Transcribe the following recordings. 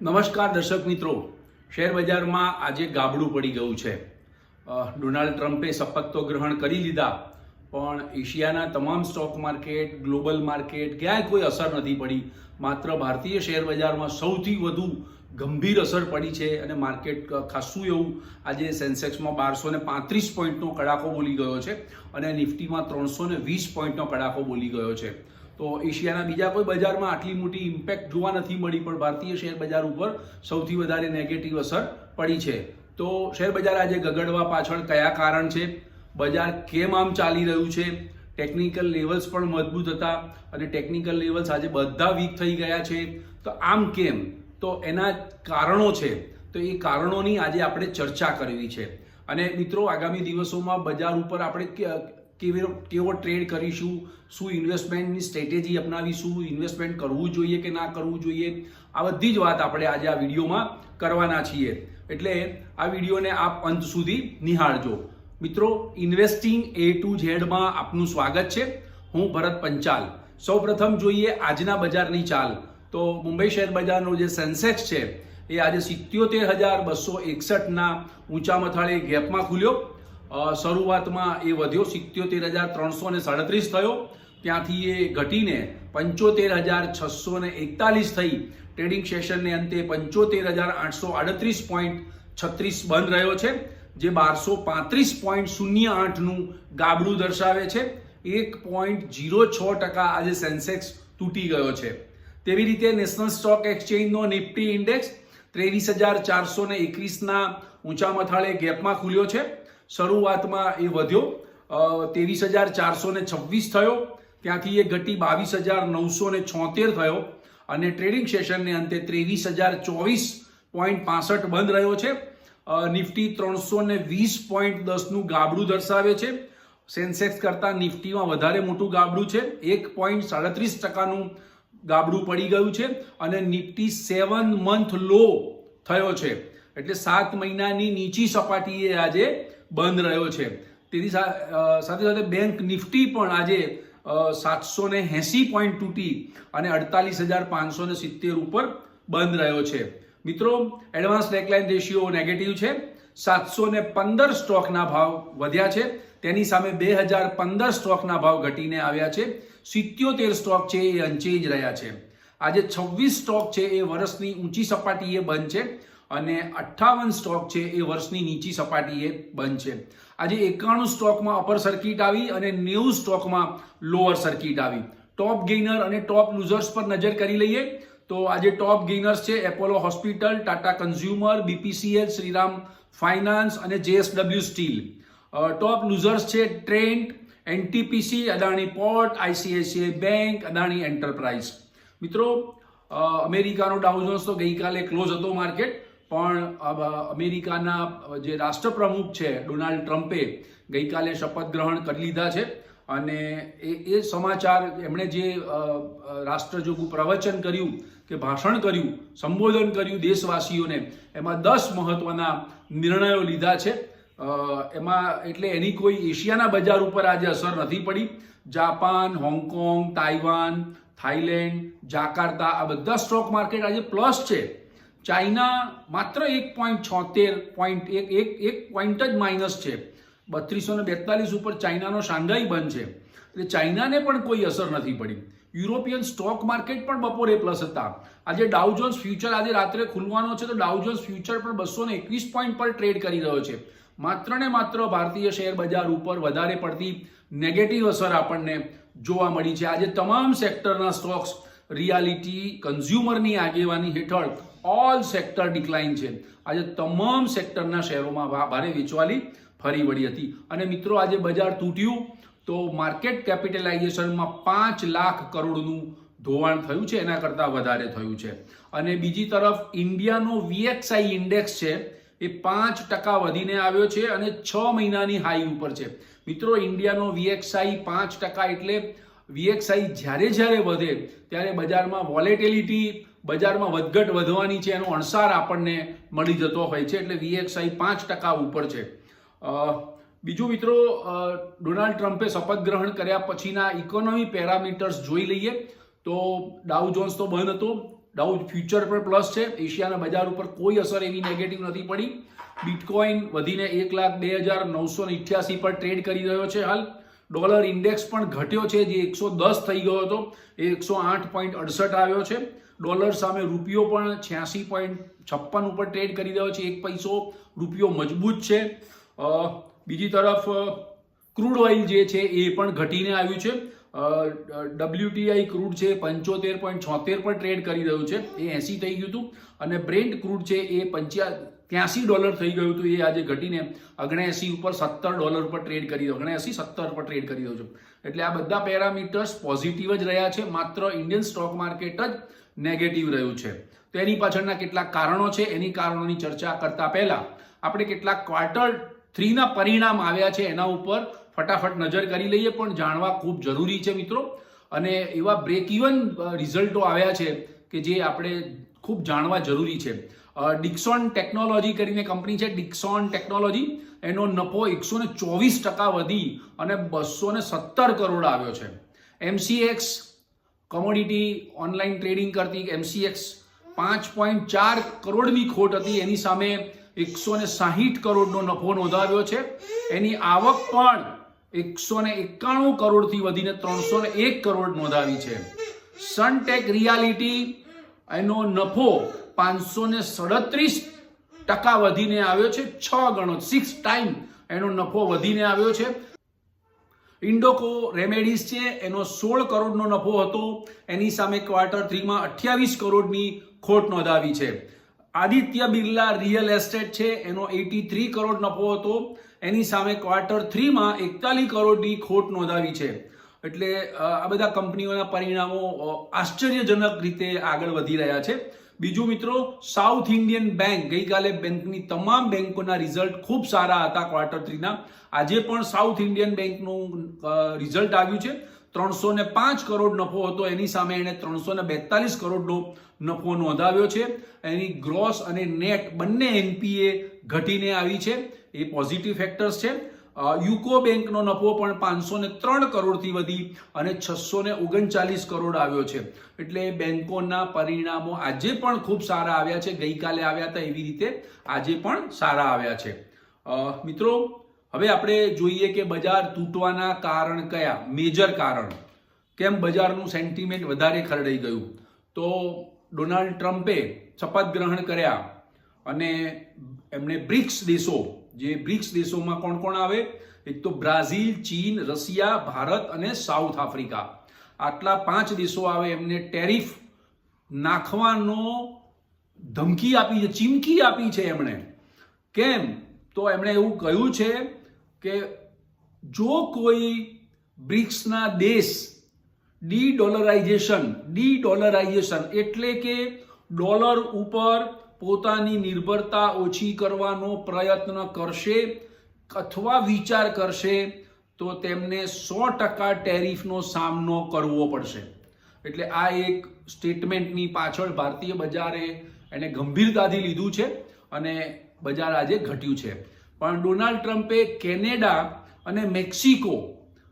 નમસ્કાર દર્શક મિત્રો. શેર બજારમાં આજે ગાબડું પડી ગયું છે. ડોનાલ્ડ ટ્રમ્પે શપથ તો ગ્રહણ કરી લીધા, પણ એશિયાના તમામ સ્ટોક માર્કેટ, ગ્લોબલ માર્કેટ ક્યાંય કોઈ અસર નથી પડી. માત્ર ભારતીય શેર બજારમાં સૌથી વધુ ગંભીર અસર પડી છે અને માર્કેટ ખાસું એવું. આજે સેન્સેક્સમાં બારસો ને પાંત્રીસ પોઈન્ટનો કડાકો બોલી ગયો છે અને નિફ્ટીમાં ત્રણસો ને વીસ પોઈન્ટનો કડાકો બોલી ગયો છે. તો એશિયાના બીજા કોઈ બજારમાં આટલી મોટી ઇમ્પેક્ટ જોવા નથી મળી, પણ ભારતીય શેર બજાર ઉપર સૌથી વધારે નેગેટિવ અસર પડી છે. તો શેર બજાર આજે ગગડવા પાછળ કયા કારણ છે? બજાર કેમ આમ ચાલી રહ્યું છે? ટેકનિકલ લેવલ્સ પણ મજબૂત હતા અને ટેકનિકલ લેવલ્સ આજે બધા વીક થઈ ગયા છે. તો આમ કેમ? તો એના કારણો છે. તો એ કારણોની આજે આપણે ચર્ચા કરવી છે. અને મિત્રો, આગામી દિવસોમાં બજાર ઉપર આપણે કેવી કેવો ટ્રેડ કરીશું, શું ઇન્વેસ્ટમેન્ટની સ્ટ્રેટેજી અપનાવીશું ઇન્વેસ્ટમેન્ટ કરવું જોઈએ કે ના કરવું જોઈએ, આ બધી જ વાત આપણે આજે આ વિડીયોમાં કરવાના છીએ. એટલે આ વિડીયોને આપ અંત સુધી નિહાળજો. મિત્રો ઇન્વેસ્ટિંગ એ ટુ ઝેડમાં આપનું સ્વાગત છે. હું ભરત પંચાલ. સૌપ્રથમ જોઈએ આજના બજારની ચાલ. તો મુંબઈ શેર બજારનો જે સેન્સેક્સ છે, એ આજે સિત્યોતેર હજાર બસો એકસઠના ઊંચા મથાળે ગેપમાં ખુલ્યો. શરૂઆતમાં એ વધ્યો સિત્યોતેર હજાર ત્રણસો ને સાડત્રીસ થયો. ત્યાંથી એ ઘટીને પંચોતેર હજાર છસો ને એકતાલીસ થઈ. ટ્રેડિંગ સેશનને અંતે પંચોતેર હજાર આઠસો આડત્રીસ પોઈન્ટ છત્રીસ બંધ રહ્યો છે, જે બારસો પાંત્રીસ પોઈન્ટ શૂન્ય આઠનું ગાબડું દર્શાવે છે. એક પોઈન્ટ જીરો છ ટકા આજે સેન્સેક્સ તૂટી ગયો છે. તેવી રીતે નેશનલ સ્ટોક એક્સચેન્જનો નિફ્ટી ઇન્ડેક્સ ત્રેવીસ હજાર ચારસો ને એકવીસના ઊંચા મથાળે ગેપમાં ખુલ્યો છે. શરૂઆતમાં એ વધ્યો. ત્રેવીસ હજાર ચારસો ને છવ્વીસ થયો. ત્યાંથી એ ઘટી બાવીસ હજાર નવસો ને છોતેર થયો. અને ટ્રેડિંગ સેશનને અંતે ત્રેવીસ હજાર ચોવીસ પોઈન્ટ પાસઠ બંધ રહ્યો છે. નિફ્ટી ત્રણસો ને વીસ પોઈન્ટ દસનું ગાબડું દર્શાવે છે. સેન્સેક્સ કરતાં નિફ્ટીમાં વધારે મોટું ગાબડું છે. એક પોઈન્ટ સાડત્રીસ ટકાનું ગાબડું પડી ગયું છે અને નિફ્ટી સેવન મંથ લો થયો છે. એટલે સાત મહિનાની નીચી સપાટીએ આજે બંધ રહ્યો છે. સા- સાથે સાથે બેંક નિફ્ટી પણ આજે સાતસો ને એંસી પોઈન્ટ તૂટી અને અડતાલીસ હજાર પાંચસો ને સિત્તેર ઉપર બંધ રહ્યો છે. મિત્રો, એડવાન્સ નેકલાઇન રેશિયો નેગેટિવ છે. સાતસો ને પંદર સ્ટોકના ભાવ વધ્યા છે. તેની સામે બે હજાર પંદર સ્ટોકના ભાવ ઘટીને આવ્યા છે. સિત્યોતેર સ્ટોક છે એ અનચેન્જ રહ્યા છે. આજે છવ્વીસ સ્ટોક છે એ વર્ષની ઊંચી સપાટીએ બંધ છે. અને અઠ્ઠાવન સ્ટોક છે એ વર્ષની નીચી સપાટીએ બંધ છે. આજે એકાણું સ્ટોકમાં અપર સર્કિટ આવી અને નેવું સ્ટોકમાં લોઅર સર્કિટ આવી. ટોપ ગેઇનર અને ટોપ લૂઝર્સ પર નજર કરી લઈએ તો આજે ટોપ ગેઇનર્સ છે Apollo hospital Tata consumer BPCL Shriram finance અને જેએસડબલ્યુ સ્ટીલ ટોપ લૂઝર્સ છે Trent NTPC Adani port ICICI bank Adani enterprise મિત્રો અમેરિકાનો ડાઉઝન્સ તો ગઈકાલે ક્લોઝ હતો માર્કેટ પણ અમેરિકાના જે રાષ્ટ્રપ્રમુખ છે, ડોનાલ્ડ ટ્રમ્પે ગઈકાલે શપથ ગ્રહણ કરી લીધા છે અને એ એ સમાચાર એમણે જે રાષ્ટ્રજોગું પ્રવચન કર્યું કે ભાષણ કર્યું, સંબોધન કર્યું દેશવાસીઓને, એમાં દસ મહત્વના નિર્ણયો લીધા છે. એમાં એટલે એની કોઈ એશિયાના બજાર ઉપર આજે અસર નથી પડી. Japan, Hong Kong, Taiwan Thailand Jakarta આ બધા સ્ટોક માર્કેટ આજે પ્લસ છે. ચાઇના માત્ર એક પોઈન્ટ છોતેર પોઈન્ટ એક એક એક પોઈન્ટ જ માઇનસ છે. બત્રીસો ને બેતાલીસ ઉપર ચાઇનાનો શાંઘાઈ બંધ છે. એટલે ચાઇનાને પણ કોઈ અસર નથી પડી. યુરોપિયન સ્ટોક માર્કેટ પણ બપોરે પ્લસ હતા. આજે ડાઉજોન્સ ફ્યુચર આજે રાત્રે ખુલવાનો છે તો ડાઉજોન્સ ફ્યુચર પણ બસો ને એકવીસ પોઈન્ટ પર ટ્રેડ કરી રહ્યો છે. માત્ર ને માત્ર ભારતીય શેર બજાર ઉપર વધારે પડતી નેગેટિવ અસર આપણને જોવા મળી છે. આજે તમામ સેક્ટરના સ્ટોક્સ રિયાલિટી કન્ઝ્યુમરની આગેવાની હેઠળ ઓલ સેક્ટર ડિક્લાઇન છે. આજે તમામ સેક્ટરના શેરોમાં ભારે વેચવાલી ફરી વળી હતી. અને મિત્રો, આજે બજાર તૂટ્યું તો માર્કેટ કેપિટલાઇઝેશનમાં પાંચ લાખ કરોડનું ધોવાણ થયું છે. એના કરતાં વધારે થયું છે. અને બીજી તરફ, ઇન્ડિયાનો વીએક્સઆઈ ઇન્ડેક્સ છે એ પાંચ ટકા વધીને આવ્યો છે અને છ મહિનાની હાઈ ઉપર છે. મિત્રો, ઇન્ડિયાનો વીએક્સઆઈ પાંચ ટકા એટલે વીએક્સઆઈ જ્યારે જ્યારે વધે, ત્યારે બજારમાં વોલેટિલિટી બજારમાં વધઘટ વધવાની છે, એનો અણસાર આપણને મળી જતો હોય છે, એટલે વીએક્સઆઈ પાંચ ટકા ઉપર છે. બીજું મિત્રો ડોનાલ્ડ ટ્રમ્પે શપથ ગ્રહણ કર્યા પછીના ઇકોનોમી પેરામીટર્સ જોઈ લઈએ. તો ડાઉ જોન્સ તો બંધ હતો. ડાઉ ફ્યુચર પર પ્લસ છે. એશિયાના બજાર ઉપર કોઈ અસર એવી નેગેટિવ નથી પડી. બિટકોઇન વધીને એક લાખ બે હજાર નવસો ઇઠ્યાસી પર ટ્રેડ કરી રહ્યો છે હાલ. ડોલર ઇન્ડેક્સ પણ ઘટ્યો છે, જે એકસો દસ થઈ ગયો હતો. એ એકસો આઠ પોઈન્ટ અડસઠ આવ્યો છે. ડોલર સામે રૂપિયો પણ છ્યાસી પોઈન્ટ છપ્પન ઉપર ટ્રેડ કરી રહ્યો છે. એક પૈસો રૂપિયો મજબૂત છે. બીજી તરફ ક્રૂડ ઓઇલ જે છે એ પણ ઘટીને આવ્યું છે. ડબ્લ્યુટીઆઈ ક્રૂડ છે પંચોતેર પોઈન્ટ છોતેર પર ટ્રેડ કરી રહ્યું છે. એ એસી થઈ ગયું હતું. અને બ્રેન્ટ ક્રૂડ છે એ પંચ્યા ત્યાસી ડોલર થઈ ગયું હતું એ આજે ઘટીને અગણએસી ઉપર સત્તર ડોલર પર ટ્રેડ કરી દો. અગણએસી સત્તર પર ટ્રેડ કરી દો છું. એટલે આ બધા પેરામીટર્સ પોઝિટિવ જ રહ્યા છે. માત્ર ઇન્ડિયન સ્ટોક માર્કેટ જ નેગેટિવ રહ્યું છે. તો એની પાછળના કેટલાક કારણો છે. એની કારણોની ચર્ચા કરતા પહેલા આપણે કેટલાક ક્વાર્ટર થ્રીના પરિણામ આવ્યા છે. એના ઉપર ફટાફટ નજર કરી લઈએ, પણ જાણવા ખૂબ જરૂરી છે મિત્રો. અને એવા બ્રેક ઇવન રિઝલ્ટો આવ્યા છે કે જે આપણે ખૂબ જાણવા જરૂરી છે. ડિક્સોન ટેકનોલોજી કરીને કંપની છે ડિક્સોન ટેકનોલોજી એનો નફો એકસો ને ચોવીસ ટકા વધી અને બસો ને સત્તર કરોડ આવ્યો છે. એમસીએક્સ કોમોડિટી ઓનલાઈન ટ્રેડિંગ કરતી એમસીએક્સ પાંચ પોઈન્ટ ચાર કરોડની ખોટ હતી. એની સામે એકસો ને સાહીઠ કરોડનો નફો નોંધાવ્યો છે. એની આવક પણ એકસો ને એકાણું કરોડથી વધીને ત્રણસો ને એક કરોડ નોંધાવી છે. સનટેક રિયાલિટી એનો નફો પાંચસો ને સડત્રીસ ટકા વધીને આવ્યો છે, છ ગણો સિક્સ ટાઈમ એનો નફો વધીને આવ્યો છે. ઇન્ડોકો રેમેડીઝ છે, એનો સોળ કરોડનો નફો હતો, એની સામે ક્વાર્ટર થ્રીમાં અઠ્યાવીસ કરોડની ખોટ નોંધાવી છે. આદિત્ય બિરલા રિયલ એસ્ટેટ છે, એનો એટી થ્રી કરોડ નફો હતો, એની સામે ક્વાર્ટર થ્રીમાં એકતાલીસ કરોડની ખોટ નોંધાવી છે. એટલે આ બધા કંપનીઓના પરિણામો આશ્ચર્યજનક રીતે આગળ વધી રહ્યા છે. બીજું મિત્રો સાઉથ ઇન્ડિયન બેંક ગઈકાલે બેંકની તમામ બેંકોના રિઝલ્ટ ખૂબ સારા હતા ક્વાર્ટર થ્રીના આજે પણ સાઉથ ઇન્ડિયન બેંકનું રિઝલ્ટ આવ્યું છે. ત્રણસો ને પાંચ કરોડ નફો હતો. એની સામે એણે ત્રણસો ને બેતાલીસ કરોડનો નફો નોંધાવ્યો છે. એની ગ્રોસ અને નેટ બંને એનપીએ ઘટીને આવી છે. એ પોઝિટિવ ફેક્ટર્સ છે. યુકો બેંકનો નફો પણ પાંચસો ને ત્રણ કરોડથી વધી અને છસો ને ઓગણચાલીસ કરોડ આવ્યો છે. એટલે બેન્કોના પરિણામો આજે પણ ખૂબ સારા આવ્યા છે. ગઈકાલે આવ્યા હતા એવી રીતે આજે પણ સારા આવ્યા છે. મિત્રો, હવે આપણે જોઈએ કે બજાર તૂટવાના કારણ કયા? મેજર કારણ. કેમ બજારનું સેન્ટિમેન્ટ વધારે ખરડાઈ ગયું? તો ડોનાલ્ડ ટ્રમ્પે શપથ ગ્રહણ કર્યા અને એમણે બ્રિક્સ દેશો જે બ્રિક્સ દેશોમાં કોણ કોણ આવે? એક તો બ્રાઝિલ, ચીન, રશિયા, ભારત અને સાઉથ આફ્રિકા. આટલા પાંચ દેશો આવે, એમને ટેરિફ નાખવાનો ધમકી આપી છે, ચીમકી આપી છે એમણે. કેમ? તો એમણે એવું કહ્યું છે કે જો કોઈ બ્રિક્સના દેશ ડી ડોલરાઇઝેશન ડી ડોલરાઇઝેશન એટલે કે ડોલર ઉપર પોતાની નિર્ભરતા ઓછી કરવાનો પ્રયત્ન કરશે અથવા વિચાર કરશે, તો તેમને સો ટકા ટેરિફનો સામનો કરવો પડશે. એટલે આ એક સ્ટેટમેન્ટની પાછળ ભારતીય બજારે એને ગંભીરતાથી લીધું છે અને બજાર આજે ઘટ્યું છે. પણ ડોનાલ્ડ ટ્રમ્પે કેનેડા અને મેક્સિકો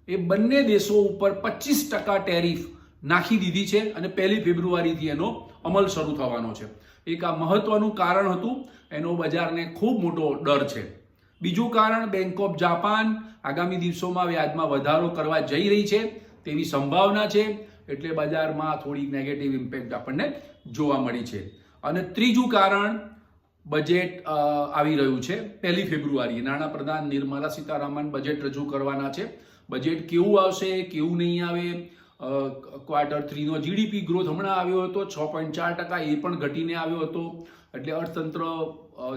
એ બંને દેશો ઉપર પચીસ ટકા ટેરિફ નાખી દીધી છે અને પહેલી ફેબ્રુઆરીથી એનો અમલ શરૂ થવાનો છે. એક આ મહત્વનું કારણ હતું, એનો બજારને ખૂબ મોટો ડર છે. બીજું કારણ બેંક ઓફ જાપાન આગામી દિવસોમાં વ્યાજમાં વધારો કરવા જઈ રહી છે, તેવી સંભાવના છે, એટલે બજારમાં થોડી નેગેટિવ ઇમ્પેક્ટ આપણને જોવા મળી છે. અને ત્રીજું કારણ બજેટ આવી રહ્યું છે, પહેલી ફેબ્રુઆરી નાણાપ્રધાન નિર્મલા સીતારામન બજેટ રજૂ કરવાના છે. બજેટ કેવું આવશે, કેવું નહીં આવે ક્વાર્ટર થ્રીનો જીડીપી ગ્રોથ હમણાં આવ્યો હતો છ પોઈન્ટ ચાર ટકા, એ પણ ઘટીને આવ્યો હતો. એટલે અર્થતંત્ર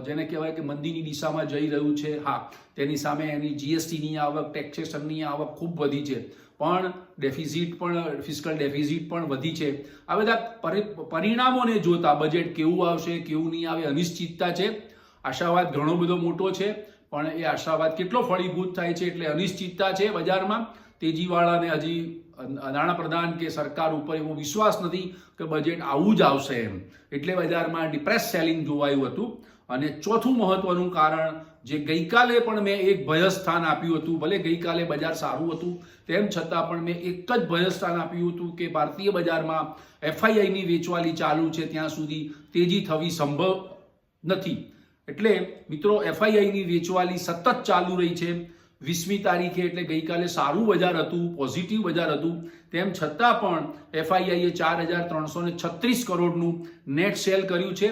જેને કહેવાય કે મંદીની દિશામાં જઈ રહ્યું છે, હા, તેની સામે એની જીએસટીની આવક ટેક્સેશનની આવક ખૂબ વધી છે. પણ ડેફિઝિટ પણ ફિસ્કલ ડેફિઝિટ પણ વધી છે. આ બધા પરી- પરિણામોને જોતા બજેટ કેવું આવશે, કેવું નહીં આવે, અનિશ્ચિતતા છે. આશાવાદ ઘણો બધો મોટો છે, પણ એ આશાવાદ કેટલો ફળીભૂત થાય છે એટલે અનિશ્ચિતતા છે બજારમાં. તેજીવાળાને હજી નાણાપ્રધાન કે સરકાર ઉપર એવો વિશ્વાસ નથી કે બજેટ આવું જ આવશે એમ. એટલે બજારમાં ડિપ્રેસ સેલિંગ જોવાયું હતું અને ચોથું મહત્વનું કારણ જે ગઈકાલે પણ મેં એક ભયસ્થાન આપ્યું હતું, ભલે ગઈકાલે બજાર સારું હતું, તેમ છતાં પણ મેં એક જ ભયસ્થાન આપ્યું હતું કે ભારતીય બજારમાં એફઆઈઆઈની વેચવાલી ચાલુ છે, ત્યાં સુધી તેજી થવી સંભવ નથી. એટલે મિત્રો એફઆઈઆઈની વેચવાલી સતત ચાલુ રહી છે. વીસમી તારીખે એટલે ગઈકાલે સારું બજાર હતું પોઝિટિવ બજાર હતું. તેમ છતાં પણ એફઆઈઆઈએ ચાર હજાર ત્રણસો ને છત્રીસ કરોડનું નેટ સેલ કર્યું છે.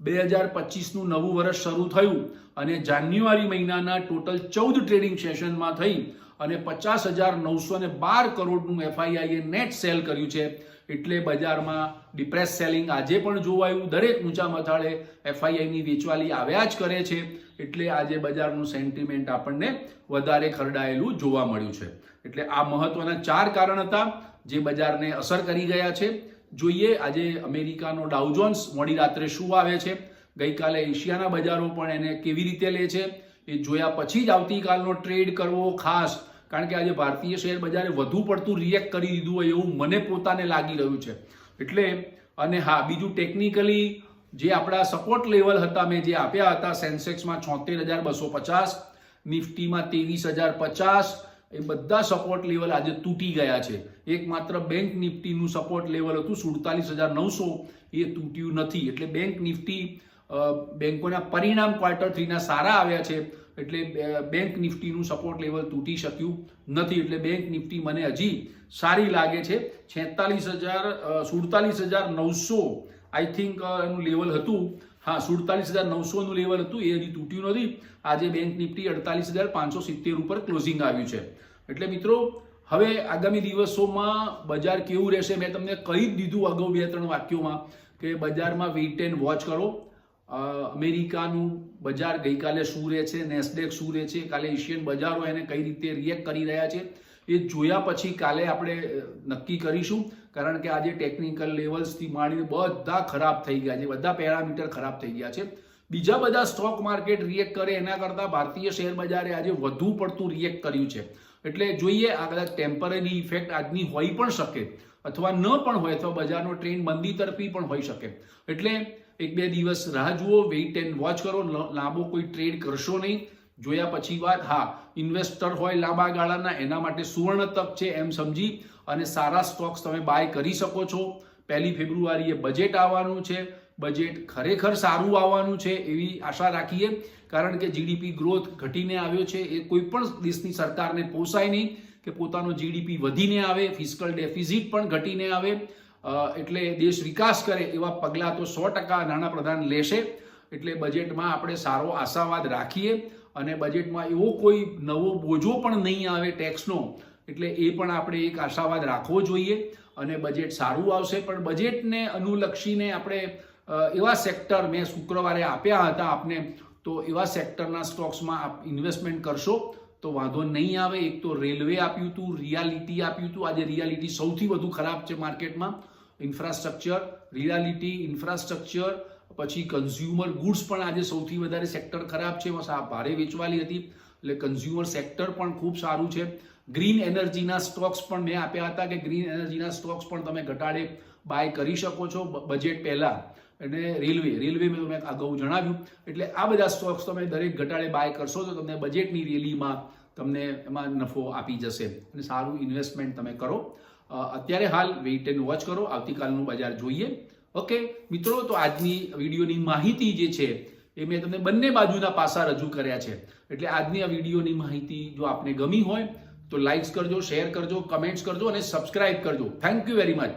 બે હજાર પચીસનું નવું વર્ષ શરૂ થયું અને જાન્યુઆરી મહિનાના ટોટલ ચૌદ ટ્રેડિંગ સેશનમાં થઈ. અને પચાસ હજાર નવસો ને બાર કરોડનું એફઆઈઆઈએ નેટ સેલ કર્યું છે. એટલે બજારમાં ડિપ્રેસ સેલિંગ આજે પણ જોવાયું દરેક ઊંચા મથાળે એફઆઈઆઈની વેચવાલી આવ્યા જ કરે છે. એટલે આજે બજારનું સેન્ટિમેન્ટ આપણને વધારે ખરડાયેલું જોવા મળ્યું છે. એટલે આ મહત્વના ચાર કારણ હતા જે બજારને અસર કરી ગયા છે. જોઈએ, આજે અમેરિકાનો ડાઉજોન્સ મોડી રાત્રે શું આવે છે? ગઈકાલે એશિયાના બજારો પણ એને કેવી રીતે લે છે? એ જોયા પછી જ આવતીકાલનો ટ્રેડ કરવો ખાસ કારણ કે આજે ભારતીય શેર બજારે વધુ પડતું રિએક્ટ કરી દીધું હોય એવું મને પોતાને લાગી રહ્યું છે. એટલે, અને હા, બીજું ટેકનિકલી જે આપણા સપોર્ટ લેવલ હતા, મેં જે આપ્યા હતા સેન્સેક્સમાં છોતેર હજાર બસો પચાસ નિફ્ટીમાં ત્રેવીસ હજાર પચાસ, એ બધા સપોર્ટ લેવલ આજે તૂટી ગયા છે. એકમાત્ર બેંક નિફ્ટીનું સપોર્ટ લેવલ હતું સુડતાલીસ હજાર નવસો, એ તૂટ્યું નથી. એટલે બેંક નિફ્ટી બેંકોના પરિણામ ક્વાર્ટર થ્રીના સારા આવ્યા છે. એટલે બેંક નિફ્ટીનું સપોર્ટ લેવલ તૂટી શક્યું નથી. એટલે બેંક નિફ્ટી મને હજી સારી લાગે છે. છેતાલીસ હજાર સુડતાલીસ હજાર નવસો આઈ થિંક એનું લેવલ હતું. હા, સુડતાલીસ હજાર નવસોનું લેવલ હતું. એ હજી તૂટ્યું નથી. આજે બેંક નિફ્ટી અડતાલીસ હજાર પાંચસો સિત્તેર ઉપર ક્લોઝિંગ આવ્યું છે. એટલે મિત્રો, હવે આગામી દિવસોમાં બજાર કેવું રહેશે? મેં તમને કહી જ દીધું અગાઉ બે ત્રણ વાક્યોમાં કે બજારમાં વેઇટ એન્ડ વોચ કરો. અમેરિકાનું બજાર ગઈકાલે શું રહે છે, નેસડેક શું રહે છે, કાલે એશિયન બજારો એને કઈ રીતે રિએક્ટ કરી રહ્યા છે, એ જોયા પછી કાલે આપણે નક્કી કરીશું, કારણ કે આજે ટેકનિકલ લેવલ્સથી માંડીને બધા ખરાબ થઈ ગયા છે, બધા પેરામીટર ખરાબ થઈ ગયા છે. બીજા બધા સ્ટોક માર્કેટ રિએક્ટ કરે એના કરતાં ભારતીય શેર બજારે આજે વધુ પડતું રિએક્ટ કર્યું છે. એટલે જોઈએ આ કદાચ ટેમ્પરરી ઇફેક્ટ આજની હોઈ પણ શકે, અથવા ન પણ હોય અથવા બજારનો ટ્રેન્ડ મંદી તરફી પણ હોઈ શકે. એટલે એક બે દિવસ રાહ જુઓ વેઇટ એન્ડ વોચ કરો લાંબો કોઈ ટ્રેડ કરશો નહીં. જોયા પછી વાત, હા ઇન્વેસ્ટર હોય લાંબા ગાળાના, એના માટે સુવર્ણ તક છે એમ સમજી અને સારા સ્ટોક્સ તમે બાય કરી શકો છો. પહેલી ફેબ્રુઆરીએ બજેટ આવવાનું છે. બજેટ ખરેખર સારું આવવાનું છે એવી આશા રાખીએ. કારણ કે જીડીપી ગ્રોથ ઘટીને આવ્યો છે. એ કોઈ પણ દેશની સરકારને પોસાય નહીં કે પોતાનો જીડીપી વધીને આવે ફિસ્કલ ડેફિઝિટ પણ ઘટીને આવે. એટલે દેશ વિકાસ કરે એવા પગલાં તો સો ટકા નાણાપ્રધાન લેશે. એટલે બજેટમાં આપણે સારો આશાવાદ રાખીએ અને બજેટમાં એવો કોઈ નવો બોજો પણ નહીં આવે ટેક્સનો. એટલે એ પણ આપણે એક આશાવાદ રાખવો જોઈએ અને બજેટ સારું આવશે. પણ બજેટને અનુલક્ષીને આપણે એવા સેક્ટર મેં શુક્રવારે આપ્યા હતા આપને, તો એવા સેક્ટરના સ્ટોક્સમાં આપ ઇન્વેસ્ટમેન્ટ કરશો તો વાંધો નહીં આવે. એક તો રેલવે આપ્યું હતું, રિયાલિટી આપ્યું હતું. આજે રિયાલિટી સૌથી વધુ ખરાબ છે માર્કેટમાં. ઇન્ફ્રાસ્ટ્રક્ચર રિયાલિટી ઇન્ફ્રાસ્ટ્રક્ચર પછી કન્ઝ્યુમર ગુડ્સ પણ આજે સૌથી વધારે સેક્ટર ખરાબ છે. એમાં ભારે વેચવાલી હતી. એટલે કન્ઝ્યુમર સેક્ટર પણ ખૂબ સારું છે. ગ્રીન એનર્જીના સ્ટોક્સ પણ મેં આપ્યા હતા કે ગ્રીન એનર્જીના સ્ટોક્સ પણ તમે ઘટાડે બાય કરી શકો છો બજેટ પહેલાં. અને રેલવે રેલવે મેં તમે અગાઉ જણાવ્યું. એટલે આ બધા સ્ટોક્સ તમે દરેક ઘટાડે બાય કરશો તો તમને બજેટની રેલીમાં તમને એમાં નફો આપી જશે. અને સારું ઇન્વેસ્ટમેન્ટ તમે કરો. અત્યારે હાલ વેઇટ એન્ડ વોચ કરો. આવતીકાલનું બજાર જોઈએ. ઓકે મિત્રો, તો આજની વિડીયોની માહિતી જે છે, એ મેં તમને બંને બાજુના પાસા રજૂ કર્યા છે. એટલે આજની આ વિડીયોની માહિતી જો આપને ગમી હોય, તો લાઇક્સ કરજો શેર કરજો કમેન્ટ્સ કરજો અને સબસ્ક્રાઇબ કરજો. Thank you very much